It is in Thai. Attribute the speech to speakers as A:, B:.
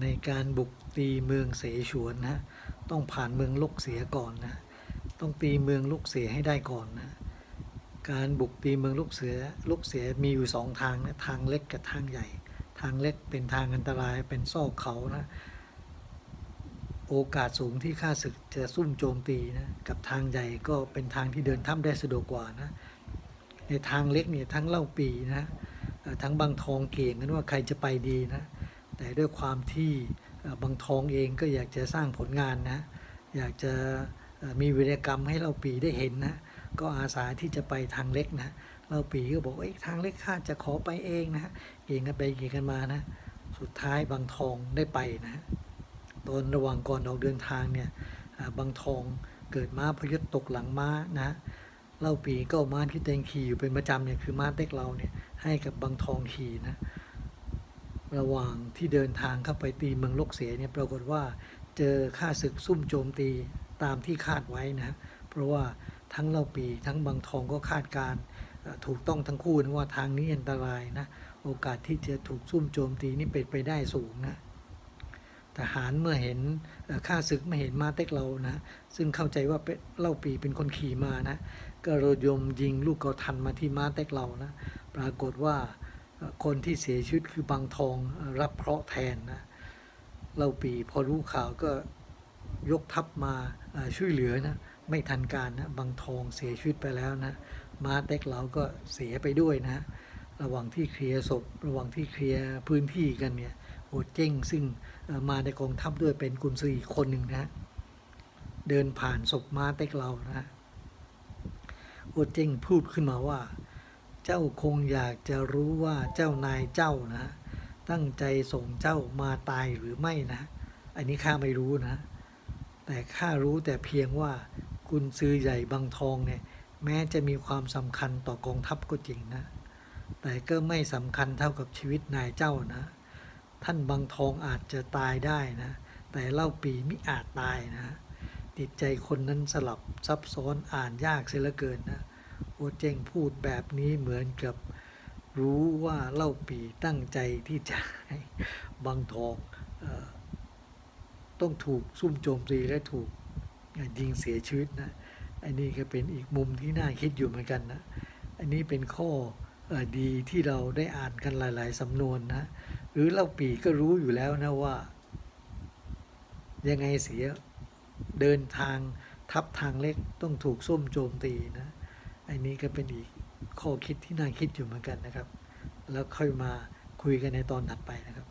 A: ในการบุกตีเมืองเสฉวนนะต้องผ่านเมืองลกเสียก่อนนะต้องตีเมืองลกเสียให้ได้ก่อนนะการบุกตีเมืองลูกเสือลูกเสือมีอยู่สองทางนะทางเล็กกับทางใหญ่ ทางเล็กเป็นทางอันตรายเป็นซอกเขานะโอกาสสูงที่ข้าศึกจะซุ่มโจมตีนะกับทางใหญ่ก็เป็นทางที่เดินถ้ำได้สะดวกกว่านะในทางเล็กเนี่ยทั้งเล่าปีนะทั้งบางทองเก่งกันว่าใครจะไปดีนะ แต่ด้วยความที่บางทองเองก็อยากจะสร้างผลงานนะ อยากจะมีวิรกรรมให้เราปีได้เห็นนะ ก็อาสาที่จะไปทางเล็กนะ เราปีก็บอกเอ้ยทางเล็กข้าจะขอไปเองนะเก่งกันไปเก่งกันมานะ สุดท้ายบางทองได้ไปนะตอนระหว่างก่อนออกเดินทางเนี่ยบางทองเกิดม้าพยศตกหลังม้านะเล่าปีก็ม้าที่เตงขี่อยู่เป็นประจำเนี่ยคือม้าเต็กเราเนี่ยให้กับบางทองขี่นะ ระหว่างที่เดินทางเข้าไปตีเมืองลกเสียเนี่ยปรากฏว่าเจอข้าศึกซุ่มโจมตีตามที่คาดไว้นะเพราะว่าทั้งเล่าปีทั้งบางทองก็คาดการถูกต้องทั้งคู่นะว่าทางนี้อันตรายนะโอกาสที่จะถูกซุ่มโจมตีนี่เป็นไปได้สูงนะทหารเมื่อเห็นเอ่อข้าศึกไม่เห็นมาเต็กเรานะ ซึ่งเข้าใจว่าเป็นเล่าปีเป็นคนขี่มานะ ก็ระดมยิงลูกเกาทันมาที่มาเต็กเรานะ ปรากฏว่า คนที่เสียชีวิตคือบางทองรับเคราะห์แทนนะเล่าปีพอรู้ข่าวก็ยกทัพมาช่วยเหลือนะไม่ทันการนะบางทองเสียชีวิตไปแล้วนะมาเต็กเราก็เสียไปด้วยนะระหว่างที่เคลียร์ศพระหว่างที่เคลียร์พื้นที่กันเนี่ยโหดเจ้งซึ่งมาในกองทัพด้วยเป็นกุนซืออีกคนหนึ่งนะเดินผ่านศพมาเต็กเรานะโหดเจ้งพูดขึ้นมาว่า เจ้าคงอยากจะรู้ว่าเจ้านายเจ้านะ ตั้งใจส่งเจ้ามาตายหรือไม่นะ อันนี้ข้าไม่รู้นะ แต่ข้ารู้แต่เพียงว่ากุนซือใหญ่บางทองเนี่ย แม้จะมีความสำคัญต่อกองทัพก็จริงนะ แต่ก็ไม่สำคัญเท่ากับชีวิตนายเจ้านะ ท่านบางทองอาจจะตายได้นะ แต่เล่าปีมิอาจตายนะจิตใจคนนั้นสลับซับซ้อนอ่านยากเสียเหลือเกินนะ โอเจงพูดแบบนี้เหมือนกับรู้ว่าเล่าปีตั้งใจที่จะให้บางทองออต้องถูกซุ่มโจมตีและถูกยิงเสียชีวิตนะ อันนี้ก็เป็นอีกมุมที่น่าคิดอยู่เหมือนกันนะ อันนี้เป็นข้อเออดีที่เราได้อ่านกันหลาย ๆ สำนวนนะ หรือเล่าปีก็รู้อยู่แล้วนะว่า ยังไงเสียเดินทางทับทางเล็กต้องถูกส้มโจมตีนะ อันนี้ก็เป็นอีกข้อคิดที่น่าคิดอยู่เหมือนกันนะครับ แล้วค่อยมาคุยกันในตอนถัดไปนะครับ